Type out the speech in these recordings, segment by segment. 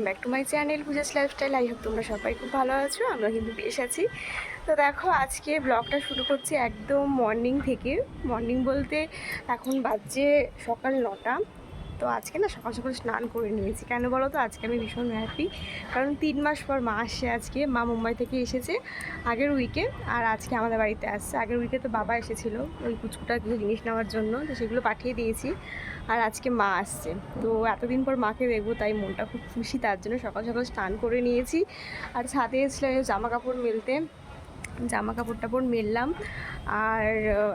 Welcome back to my channel Puja's lifestyle I hope তোমরা সবাই খুব ভালো আছো আমরা কিন্তু বেশ আছি। তো দেখো, আজকে ব্লগটা শুরু করছি একদম মর্নিং থেকে। মর্নিং বলতে এখন বাজছে সকাল নটা। তো আজকে না সকাল সকাল স্নান করে নিয়েছি। কেন বলো তো আজকে আমি ভীষণ হ্যাপি কারণ তিন মাস পর মা আসছে আজকে। মা মুম্বাই থেকে এসেছে আগের উইকে আর আজকে আমাদের বাড়িতে আসছে। আগের উইকে তো বাবা এসেছিল ওই কুচকুটা কিছু জিনিস নেওয়ার জন্য। তো সেগুলো পাঠিয়ে দিয়েছি। আর আজকে মা আসছে। তো এতদিন পর মাকে দেখব, তাই মনটা খুব খুশি। তার জন্য সকাল সকাল স্নান করে নিয়েছি। আর ছাদে এসেছিলাম জামা কাপড় মেলতে। জামা কাপড় টাপড় মেললাম। আর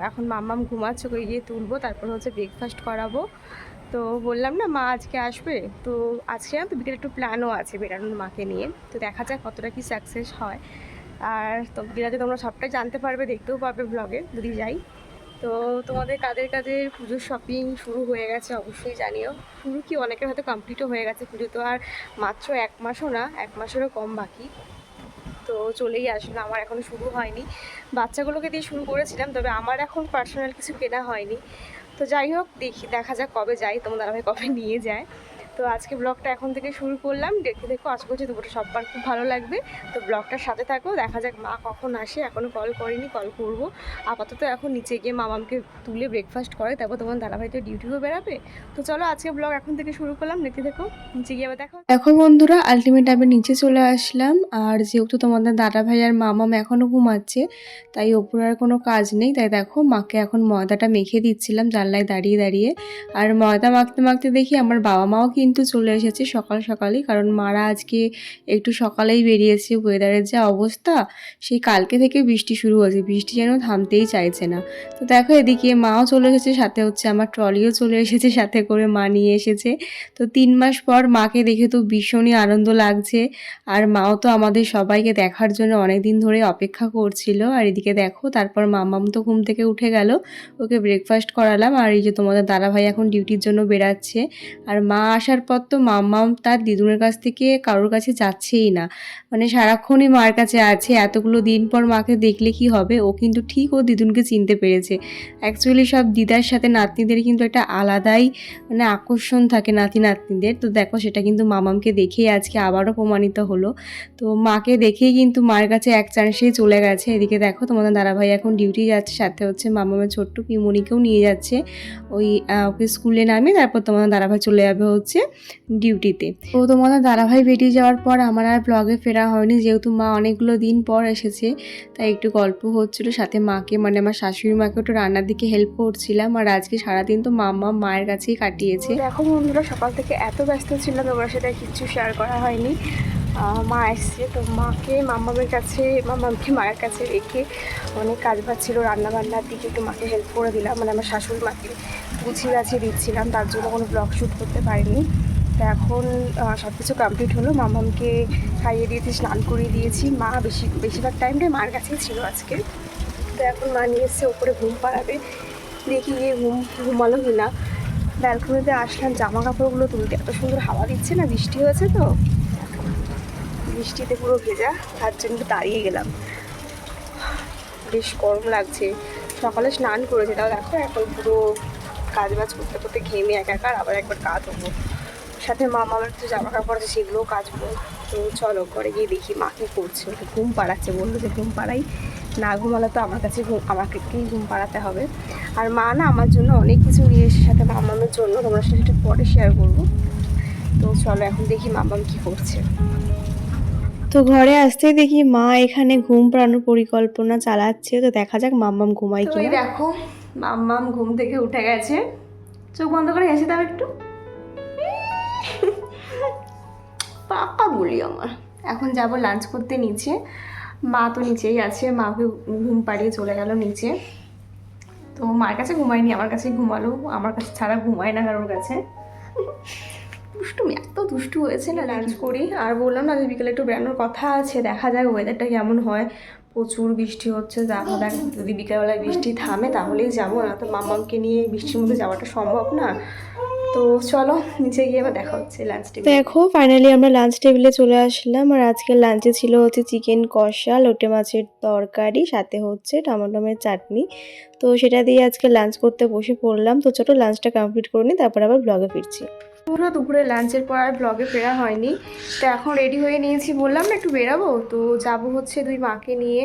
এখন মাম্মাম ঘুমাচ্ছে, ওকে গিয়ে তুলবো। তারপর হচ্ছে ব্রেকফাস্ট করাবো। তো বললাম না, মা আজকে আসবে। তো আজকে না তো বিকেলে একটু প্ল্যানও আছে বেরানোর মাকে নিয়ে। তো দেখা যাক কতটা কি সাকসেস হয়। আর তো বিরাতে তোমরা সবটাই জানতে পারবে, দেখতেও পারবে ব্লগে যদি যাই। তো তোমাদের কাদের কাদের পুজোর শপিং শুরু হয়ে গেছে অবশ্যই জানিও। শুরু কি অনেকের হয়তো কমপ্লিটও হয়ে গেছে পুজো তো, আর মাত্র এক মাসও না, এক মাসেরও কম বাকি। তো চলেই আসলো, আমার এখনও শুরু হয়নি। বাচ্চাগুলোকে দিয়ে শুরু করেছিলাম, তবে আমার এখন পার্সোনাল কিছু কেনা হয়নি। তো যাই হোক দেখি দেখা যাক কবে যাই তোমাদের আমি কবে নিয়ে যায়। তো আজকে ব্লগটা এখন থেকে শুরু করলাম। দেখতে দেখো, আশা করছি দুপুরটা সবার খুব ভালো লাগবে। তো ব্লগটার সাথে থাকো, দেখা যাক মা কখন আসে। এখনও কল করিনি কল করব। আপাতত এখন নিচে গিয়ে মামামকে তুলে ব্রেকফাস্ট করে, তারপর তোমার দাদাভাই তো ডিউটিও বেরাবে। তো চলো আজকে ব্লগ এখন থেকে শুরু করলাম, দেখতে দেখো, নিচে গিয়ে আবার দেখো। দেখো বন্ধুরা আলটিমেট আমি নিচে চলে আসলাম, আর যেহেতু তোমাদের দাদা ভাই আর মামাম এখনও ঘুমাচ্ছে, তাই ওপর আর কোনো কাজ নেই। তাই দেখো, মাকে এখন ময়দাটা মেখে দিচ্ছিলাম জানলায় দাঁড়িয়ে দাঁড়িয়ে। আর ময়দা মাখতে মাখতে দেখি আমার বাবা মাও কিন্তু চলে এসেছে সকাল সকালেই। কারণ মারা আজকে একটু সকালেই বেরিয়েছে। ওয়েদারের যা অবস্থা, সেই কালকে থেকে বৃষ্টি শুরু হয়েছে। বৃষ্টি যেন থামতেই চাইছে না। তো দেখো এদিকে মাও চলে এসেছে, সাথে হচ্ছে আমার ট্রলিও চলে এসেছে, সাথে করে মা নিয়ে এসেছে। তো তিন মাস পর মাকে দেখে তো ভীষণই আনন্দ লাগছে। আর মাও তো আমাদের সবাইকে দেখার জন্য অনেক দিন ধরে অপেক্ষা করছিল। আর এদিকে দেখো, তারপর মামাম তো ঘুম থেকে উঠে গেল। ওকে ব্রেকফাস্ট করালাম। আর এই যে তোমাদের দাদা ভাই এখন ডিউটির জন্য বেরাচ্ছে আর মা আসার পর তো মাম্মাম তার দিদুনের কাছ থেকে কারোর কাছে যাচ্ছেই না। মানে সারাক্ষণই মার কাছে আছে, এতগুলো দিন পর মাকে দেখলে কি হবে? ও কিন্তু ঠিক ও দিদুনকে চিনতে পেরেছে। অ্যাকচুয়ালি সব দিদার সাথে নাতনিদের কিন্তু একটা আলাদাই মানে আকর্ষণ থাকে নাতি নাতনিদের। তো দেখো সেটা কিন্তু মামামকে দেখেই আজকে আবারও প্রমাণিত হলো। তো মাকে দেখেই কিন্তু মায়ের কাছে এক চান্সেই চলে গেছে। এদিকে দেখো তোমাদের দাদাভাই এখন ডিউটি যাচ্ছে, সাথে হচ্ছে মামামের ছোট্ট পিমনিকেও নিয়ে যাচ্ছে। ওই ওকে স্কুলে নামিয়ে তারপর তোমাদের দাদাভাই চলে যাবে হচ্ছে ডিউটিতে তো তোমাদের দাদাভাই বেরিয়ে যাওয়ার পর আমার আর ব্লগে ফেরা হয়নি, যেহেতু মা অনেকগুলো দিন পর এসেছে, তাই একটু গল্প হচ্ছিল। সাথে মাকে মানে আমার শাশুড়ি মাকে একটু রান্নার দিকে হেল্প করছিলাম, আর আজকে সারাদিন তো মাম্মা মায়ের কাছেই কাটিয়েছে। দেখো বন্ধুরা, সকাল থেকে এত ব্যস্ত ছিলাম তোমার সাথে কিচ্ছু শেয়ার করা হয়নি। মা এসছে, তো মাকে, মামামের কাছে, মামামকে, মায়ের কাছে রেখে অনেক কাজ বাজ ছিল রান্না বান্নার দিকে একটু মাকে হেল্প করে দিলাম মানে আমার শাশুড়ি মাকে। গুছিয়ে গাছিয়ে দিচ্ছিলাম, তার জন্য কোনো ব্লগ শ্যুট করতে পারিনি। তো এখন সব কিছু কমপ্লিট হলো। মামামকে খাইয়ে দিয়েছি, স্নান করিয়ে দিয়েছি। মা বেশি বেশিরভাগ টাইমটাই মার কাছেই ছিল আজকে। তো এখন মা নিয়ে এসছে উপরে ঘুম পাড়াবে। দেখি গিয়ে ঘুম ঘুমালো কি না। ব্যালকনিতে আসলাম জামা কাপড়গুলো তুলতে। এত সুন্দর হাওয়া দিচ্ছে না, বৃষ্টি হয়েছে তো। বৃষ্টিতে পুরো ভেজা, তার জন্য দাঁড়িয়ে গেলাম। বেশ গরম লাগছে। সকালে স্নান করেছে, তাও দেখো এখন পুরো কাজ বাজ করতে করতে ঘেমে একাকার আবার একবার কাজ হব সাথে মা মামার কিছু জামা কাপড় আছে সেগুলোও কাচবো। তো চলো ঘরে গিয়ে দেখি মা কী করছে। ওকে ঘুম পাড়াচ্ছে বলল যে ঘুম পাড়াই। না ঘুমালে তো আমার কাছে ঘুম আমাকেই ঘুম পাড়াতে হবে। আর মা না আমার জন্য অনেক কিছু নিয়ে এসে সাথে মামামের জন্য। তোমরা সাথে একটু পরে শেয়ার করব। তো চলো এখন দেখি মামাম কী করছে। তো ঘরে আসতেই দেখি মা এখানে ঘুম পাড়ানোর পরিকল্পনা চালাচ্ছে। তো দেখা যাক মাম্মাম ঘুমাই তো এই দেখো মাম্মাম ঘুম থেকে উঠে গেছে। চোখ বন্ধ করে হেসে দাও একটু। পাপা বলি আমার। এখন যাব লাঞ্চ করতে নিচে। মা তো নিচেই আছে, মাকে ঘুম পাড়িয়ে চলে গেল নিচে। তো মার কাছে ঘুমায়নি, আমার কাছেই ঘুমালো। আমার কাছে ছাড়া ঘুমায় না কারোর কাছে। দুষ্টুমি, এত দুষ্টু হয়েছে না লাঞ্চ করি। আর বললাম না যে বিকেলে একটু বেড়ানোর কথা আছে, দেখা যাক ওয়েদারটা কেমন হয়। প্রচুর বৃষ্টি হচ্ছে যাব দেখ, যদি বিকেলবেলায় বৃষ্টি থামে তাহলেই যাব, না তো মামাকে নিয়ে বৃষ্টির মধ্যে যাওয়াটা সম্ভব না। তো চলো, নিচে গিয়ে আবার দেখা হচ্ছে দেখো ফাইনালি আমরা লাঞ্চ টেবিলে চলে আসলাম, আর আজকের লাঞ্চে ছিল হচ্ছে চিকেন কষা, লোটে মাছের তরকারি, সাথে হচ্ছে টমেটোমের চাটনি। তো সেটা দিয়ে আজকে লাঞ্চ করতে বসে পড়লাম, তো ছোটো লাঞ্চটা কমপ্লিট করে নিই, তারপর আবার ব্লগে ফিরছি। পুরো দুপুরে লাঞ্চের পর আর ব্লগে ফেরা হয়নি। তো এখন রেডি হয়ে নিয়েছি, বললাম না একটু বেরাবো? তো যাব হচ্ছে দুই মাকে নিয়ে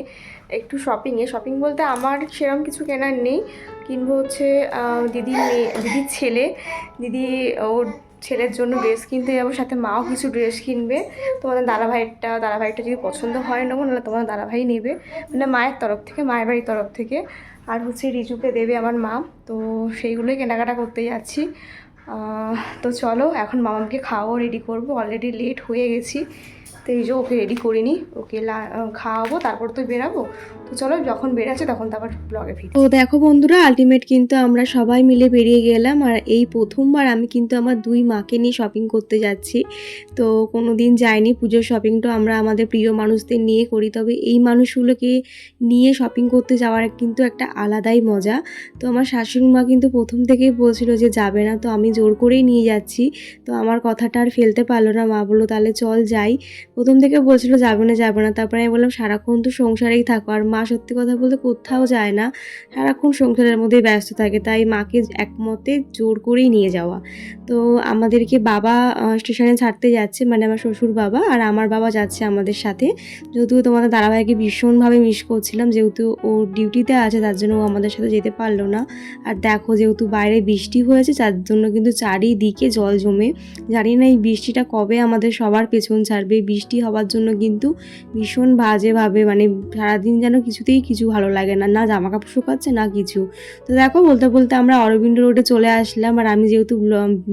একটু শপিংয়ে শপিং বলতে আমার সেরকম কিছু কেনার নেই। কিনবো হচ্ছে দিদির মেয়ে, দিদির ছেলে। দিদি, ওর ছেলের জন্য ড্রেস কিনতে যাব, সাথে মাও কিছু ড্রেস কিনবে। তোমাদের দাদাভাইয়েরটা দাদাভাইটা যদি পছন্দ হয় নেব, নাহলে তোমার দাদাভাই নেবে। মানে মায়ের তরফ থেকে, মায়ের বাড়ির তরফ থেকে। আর হচ্ছে রিজুকে দেবে আমার মা। তো সেইগুলোই কেনাকাটা করতে যাচ্ছি। তো চলো এখন মামাকে খাওয়াও রেডি করব। অলরেডি লেট হয়ে গেছি। তো এই যে ওকে রেডি করে করিনি ওকে খাওয়াবো, তারপর তো বেরাবো। তো চলো যখন বেরাচ্ছে তখন তো আবার ব্লগে ফিরি তো দেখো বন্ধুরা আলটিমেট কিন্তু আমরা সবাই মিলে বেরিয়ে গেলাম, আর এই প্রথমবার আমি কিন্তু আমার দুই মাকে নিয়ে শপিং করতে যাচ্ছি। তো কোনো দিন যাইনি, পুজোর শপিংটা আমরা আমাদের প্রিয় মানুষদের নিয়ে করি, তবে এই মানুষগুলোকে নিয়ে শপিং করতে যাওয়ার কিন্তু একটা আলাদাই মজা। তো আমার শাশুড়ি মা কিন্তু প্রথম থেকেই বলছিল যে যাবে না, তো আমি জোর করেই নিয়ে যাচ্ছি। তো আমার কথাটা আর ফেলতে পারল না, মা বলল, তাহলে চল যাই। প্রথম থেকে বলছিল, যাবে না যাবে না। তারপরে আমি বললাম, সারাক্ষণ তো সংসারেই থাকো। আর মা সত্যি কথা বলতে কোথাও যায় না, সারাক্ষণ সংসারের মধ্যে ব্যস্ত থাকে। তাই মাকে একমতে জোর করেই নিয়ে যাওয়া। তো আমাদেরকে বাবা স্টেশনে ছাড়তে যাচ্ছে মানে আমার শ্বশুর বাবা আর আমার বাবা যাচ্ছে আমাদের সাথে। যেহেতু তোমাদের দাদাভাইকে ভীষণভাবে মিস করছিলাম, যেহেতু ও ডিউটিতে আছে, তার জন্য ও আমাদের সাথে যেতে পারল না। আর দেখো, যেহেতু বাইরে বৃষ্টি হয়েছে, তার জন্য কিন্তু চারিদিকে জল জমে। জানি না এই বৃষ্টিটা কবে আমাদের সবার পেছন ছাড়বে বৃষ্টি হওয়ার জন্য কিন্তু ভীষণ বাজেভাবে মানে সারাদিন যেন কিছুতেই কিছু ভালো লাগে না না জামা কাপড় শুকাচ্ছে, না কিছু। তো দেখো, বলতে বলতে আমরা অরবিন্দ রোডে চলে আসলাম আর আমি যেহেতু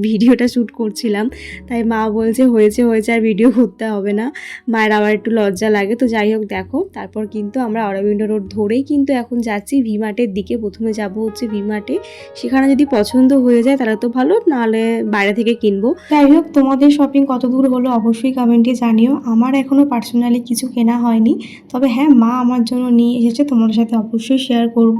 ভিডিওটা শ্যুট করছিলাম, তাই মা বলছে হয়েছে হয়েছে আর ভিডিও করতে হবে না। মায়ের আবার একটু লজ্জা লাগে, তো যাই হোক দেখো, তারপর কিন্তু আমরা অরবিন্দ রোড ধরেই কিন্তু এখন যাচ্ছি ভিমার্টের দিকে। প্রথমে যাব হচ্ছে ভিমার্টে, সেখানে যদি পছন্দ হয়ে যায় তাহলে তো ভালো, নাহলে বাইরে থেকে কিনবো। যাই হোক, তোমাদের শপিং কত দূর হলো অবশ্যই কমেন্টে জানিও। আমার এখনও পার্সোনালি কিছু কেনা হয়নি। তবে হ্যাঁ মা আমার জন্য নিয়ে এসেছে, তোমাদের সাথে অবশ্যই শেয়ার করব।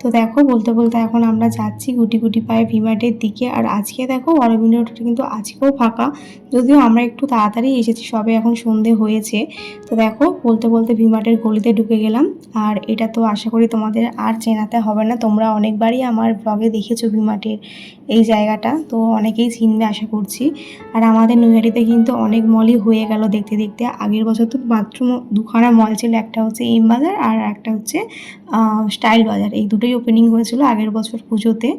তো দেখো, বলতে বলতে এখন আমরা যাচ্ছি গুটি গুটি পায়ে ভিমার্টের দিকে। আর আজকে দেখো, অরবিন্দ রোডটা কিন্তু আজকেও ফাঁকা। যদিও আমরা একটু তাড়াতাড়ি এসেছি, সবে এখন সন্ধে হয়েছে। তো দেখো, বলতে বলতে ভিমার্টের গলিতে ঢুকে গেলাম। আর এটা তো আশা করি তোমাদের আর চেনাতে হবে না। তোমরা অনেকবারই আমার ব্লগে দেখেছ ভিমার্টের এই জায়গাটা, তো অনেকেই চিনবে আশা করছি। আর আমাদের নৈহাটিতে কিন্তু অনেক মলই হয়ে গেল দেখতে দেখতে। আগের বছর তো মাত্র দুখানা মল ছিল, একটা হচ্ছে এম বাজার আর একটা হচ্ছে স্টাইল বাজার। এই দুটোই ওপেনিং হয়েছিল আগের বছর পুজোতে।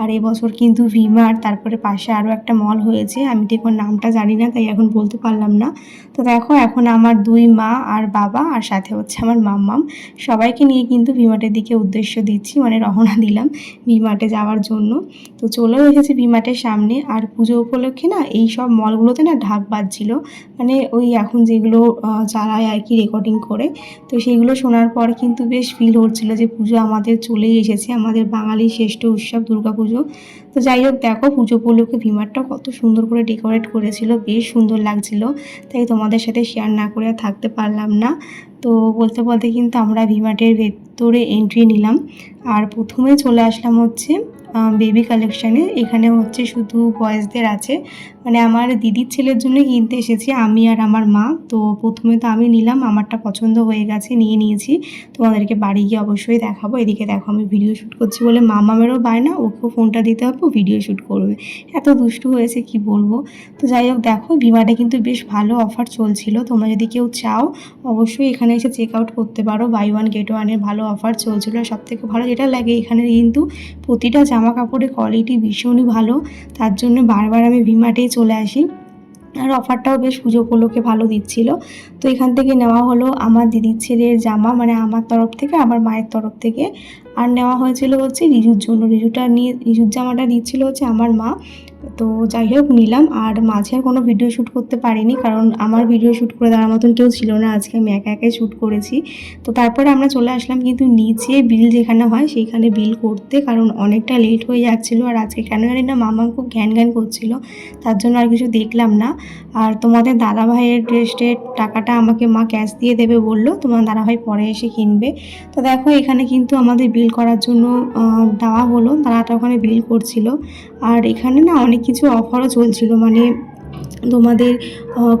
আর এবছর কিন্তু ভিমার তারপরে পাশে আরও একটা মল হয়েছে। আমি ঠিক নামটা জানি না, তাই এখন বলতে পারলাম না। তো দেখো, এখন আমার দুই মা আর বাবা আর সাথে হচ্ছে আমার মাম্মাম। সবাইকে নিয়ে কিন্তু ভিমার্টের দিকে উদ্দেশ্য দিচ্ছি মানে রওনা দিলাম ভিমার্টে যাওয়ার জন্য। তো চলেও এসেছি ভিমার্টের সামনে। আর পুজো উপলক্ষে না এই সব মলগুলোতে না ঢাক বাজছিল। মানে ওই এখন যেগুলো চালায় আর কি রেকর্ডিং করে। তো সেইগুলো শোনার পর কিন্তু বেশ ফিল হচ্ছিল যে পুজো আমাদের চলেই এসেছে, আমাদের বাঙালির শ্রেষ্ঠ উৎসব দুর্গা পুজো। তো যাই হোক, দেখো পুজো উপলক্ষে ভিমারটা কত সুন্দর করে ডেকোরেট করেছিল, বেশ সুন্দর লাগছিল। তাই তোমাদের সাথে শেয়ার না করে থাকতে পারলাম না। তো বলতে বলতে কিন্তু আমরা ভিমার্টের ভেতরে এন্ট্রি নিলাম। আর প্রথমে চলে আসলাম হচ্ছে বেবি কালেকশানে এখানে হচ্ছে শুধু বয়েজদের আছে। মানে আমার দিদির ছেলের জন্য কিনতে এসেছি, আমি আর আমার মা। তো প্রথমে তো আমি নিলাম, আমারটা পছন্দ হয়ে গেছে, নিয়ে নিয়েছি। তোমাদেরকে বাড়ি গিয়ে অবশ্যই দেখাবো। এদিকে দেখো, আমি ভিডিও শ্যুট করছি বলে মামামেরও বায়না ওকেও ফোনটা দিতে হবে ভিডিও শ্যুট করবে। এত দুষ্টু হয়েছে, কি বলব? তো যাই হোক, দেখো বিমানে কিন্তু বেশ ভালো অফার চলছিল। তোমরা যদি কেউ চাও, অবশ্যই এখানে এসে চেক আউট করতে পারো। বাই ওয়ান গেট ওয়ানের ভালো অফার চলছিল। সব থেকে ভালো যেটা লাগে এখানে কিন্তু প্রতিটা জামা কাপড়ের কোয়ালিটি ভীষণই ভালো। তার জন্য বারবার আমি ভিমার্টেই চলে আসি। আর অফারটাও বেশ পুজো উপলক্ষে ভালো দিচ্ছিল। তো এখান থেকে নেওয়া হলো আমার দিদির ছেলের জামা মানে আমার তরফ থেকে, আমার মায়ের তরফ থেকে। আর নেওয়া হয়েছিল হচ্ছে রিজুর জন্য। রিজুটা নিয়ে, রিজুর জামাটা দিচ্ছিল হচ্ছে আমার মা। তো যাই হোক, নিলাম। আর মাঝে আর কোনো ভিডিও শ্যুট করতে পারিনি কারণ আমার ভিডিও শ্যুট করে দেওয়ার মতন কেউ ছিল না। আজকে আমি একা একাই শ্যুট করেছি। তো তারপরে আমরা চলে আসলাম কিন্তু নিচে বিল যেখানে হয় সেইখানে বিল করতে কারণ অনেকটা লেট হয়ে যাচ্ছিল। আর আজকে কেন জানি না মামা খুব ঘ্যান ঘ্যান করছিল। তার জন্য আর কিছু দেখলাম না। আর তোমাদের দাদা ভাইয়ের ড্রেসের টাকাটা আমাকে মা ক্যাশ দিয়ে দেবে বলল। তোমার দাদা ভাই পরে এসে কিনবে। তো দেখো এখানে কিন্তু আমাদের বিল করার জন্য দেওয়া হলো। তারা ওখানে বিল করছিল। আর এখানে না অনেক কিছু অফারও চলছিল। মানে তোমাদের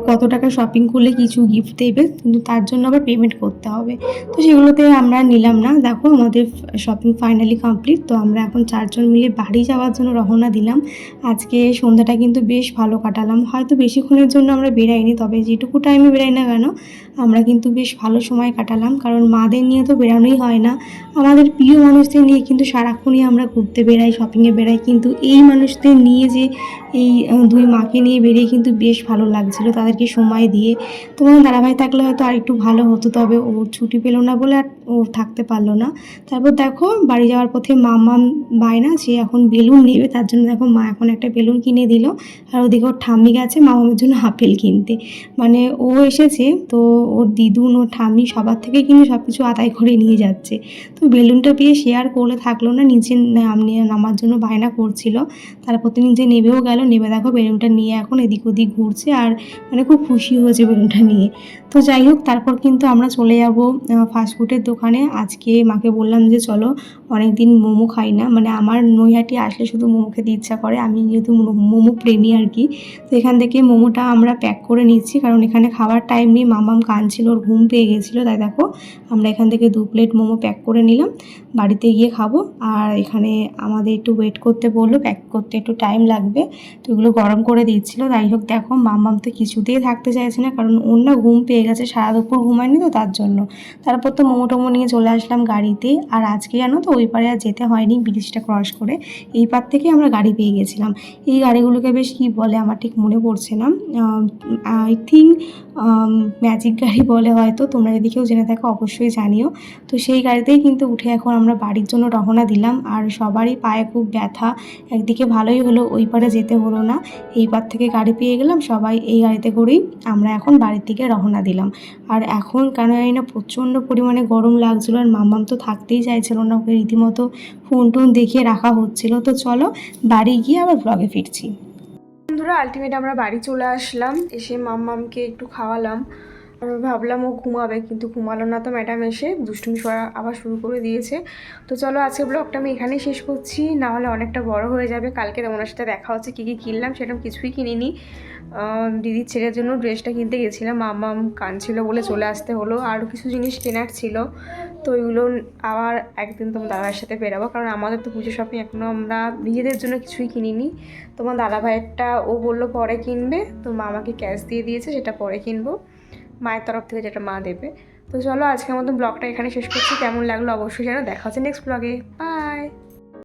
কত টাকা শপিং করলে কিছু গিফট দেবে, কিন্তু তার জন্য আবার পেমেন্ট করতে হবে। তো সেগুলোতে আমরা নিলাম না। দেখো আমাদের শপিং ফাইনালি কমপ্লিট তো আমরা এখন চারজন মিলে বাড়ি যাওয়ার জন্য রওনা দিলাম। আজকে সন্ধ্যাটা কিন্তু বেশ ভালো কাটালাম। হয়তো বেশিক্ষণের জন্য আমরা বেরাইনি তবে যেটুকু টাইমে বেরাই না কেন, আমরা কিন্তু বেশ ভালো সময় কাটালাম। কারণ মাদের নিয়ে তো বেরানোই হয় না। আমাদের প্রিয় মানুষদের নিয়ে কিন্তু সারাক্ষণই আমরা ঘুরতে বেরাই শপিংয়ে বেরাই কিন্তু এই মানুষদের নিয়ে যে এই দুই মাকে নিয়ে বেরিয়ে কিন্তু বেশ ভালো লাগছিল তাদেরকে সময় দিয়ে। তোমার দাদাভাই থাকলে হয়তো আর একটু ভালো হতো, তবে ও ছুটি পেল না বলে আর ও থাকতে পারল না। তারপর দেখো বাড়ি যাওয়ার পথে মামা বায়না সে এখন বেলুন নেবে, তার জন্য দেখো মা এখন একটা বেলুন কিনে দিল। আর ওদিকে ওর ঠাম্মি গেছে মামার জন্য আপেল কিনতে। মানে ও এসেছে, তো ওর দিদুন, ওর ঠাম্মি সবার থেকে কিন্তু সব কিছু আদায় করে নিয়ে যাচ্ছে। তো বেলুনটা পেয়ে শেয়ার করলে থাকল না, নিচে নামার জন্য বায়না করছিল। তারপর তো নিজে নেবেও গেল, নেবে দেখো বেলুনটা নিয়ে এখন এদিক ওদিক ঘুরছে আর মানে খুব খুশি হয়েছে বেলুনটা নিয়ে। তো যাই হোক, তারপর কিন্তু আমরা চলে যাব ফাস্টফুডের দোকানে। আজকে মাকে বললাম যে, চলো অনেক দিন মোমো খাই না। মানে আমার নৈহাটি আসলে শুধু মোমো খেতে ইচ্ছা করে, আমি যেহেতু মোমো প্রেমী আর কি। তো এখান থেকে মোমোটা আমরা প্যাক করে নিচ্ছি, কারণ এখানে খাওয়ার টাইম নেই। মামাম কাঁদছিল, ওর ঘুম পেয়ে গেছিল, তাই দেখো, আমরা এখান থেকে দু প্লেট মোমো প্যাক করে নিলাম, বাড়িতে গিয়ে খাব। আর এখানে আমাদের একটু ওয়েট করতে বলল প্যাক করতে একটু টাইম লাগবে। তো এগুলো গরম করে দিচ্ছিল যাই হোক দেখো মাম্মাম তো কিছুতেই থাকতে চাইছে না, কারণ ওর না ঘুম পেয়ে গেছে, সারা দুপুর ঘুমায়নি তো তার জন্য। তারপর তো মোমো টোমো নিয়ে চলে আসলাম গাড়িতে, আর আজকে জানো তো ওই পারে আর যেতে হয়নি ব্রিজটা ক্রস করে, এই পার থেকে আমরা গাড়ি পেয়ে গেছিলাম। এই গাড়িগুলোকে বেশ কী বলে, আমার ঠিক মনে পড়ছে না। আই থিঙ্ক ম্যাজিক গাড়ি বলে হয়তো, তোমরা যদি কেউ জেনে থাকো, অবশ্যই জানিও। তো সেই গাড়িতেই কিন্তু উঠে এখন আমরা বাড়ির জন্য রওনা দিলাম। আর সবারই পায়ে খুব ব্যথা। একদিকে ভালোই হলো, ওই পারে যেতে হলো না। এই পার থেকে গাড়ি পেয়ে গেলাম, সবাই এই গাড়িতে করেই আমরা এখন বাড়ির দিকে রওনা দিলাম। আর এখন কেন জানি না, প্রচণ্ড পরিমাণে গরম লাগছিল, আর মাম্মাম তো থাকতেই চাইছিল না, ওকে রীতিমতো ফোন টোন দেখিয়ে রাখা হচ্ছিল। তো চলো, বাড়ি গিয়ে আবার ব্লগে ফিরছি। বন্ধুরা আলটিমেট আমরা বাড়ি চলে আসলাম। এসে মাম্মামকে একটু খাওয়ালাম। আর ভাবলাম ও ঘুমাবে, কিন্তু ঘুমালো না তো ম্যাডাম এসে দুষ্টুমি করা আবার শুরু করে দিয়েছে। তো চলো আজকে ব্লগটা আমি এখানেই শেষ করছি, না হলে অনেকটা বড় হয়ে যাবে। কালকে তোমার সাথে দেখা হচ্ছে কী কী কিনলাম, সেরকম কিছুই কিনিনি। দিদির ছেলের জন্য ড্রেসটা কিনতে গেছিলাম, মাম্মাম কানছিল বলে চলে আসতে হলো। আরও কিছু জিনিস কেনার ছিল, তো ওইগুলো আবার একদিন তোমার দাদার সাথে বেরাবো। কারণ আমাদের তো পুজো শপিং এখনও আমরা নিজেদের জন্য কিছুই কিনিনি। তোমার দাদা ভাইয়েরটা ও বলল পরে কিনবে তো মা আমাকে ক্যাশ দিয়ে দিয়েছে, সেটা পরে কিনবো। মায়ের তরফ থেকে যেটা মা দেবে। তো চলো আজকের মতো ব্লগটা এখানে শেষ করছি। কেমন লাগল অবশ্যই যেন দেখা হচ্ছে নেক্সট ব্লগে বাই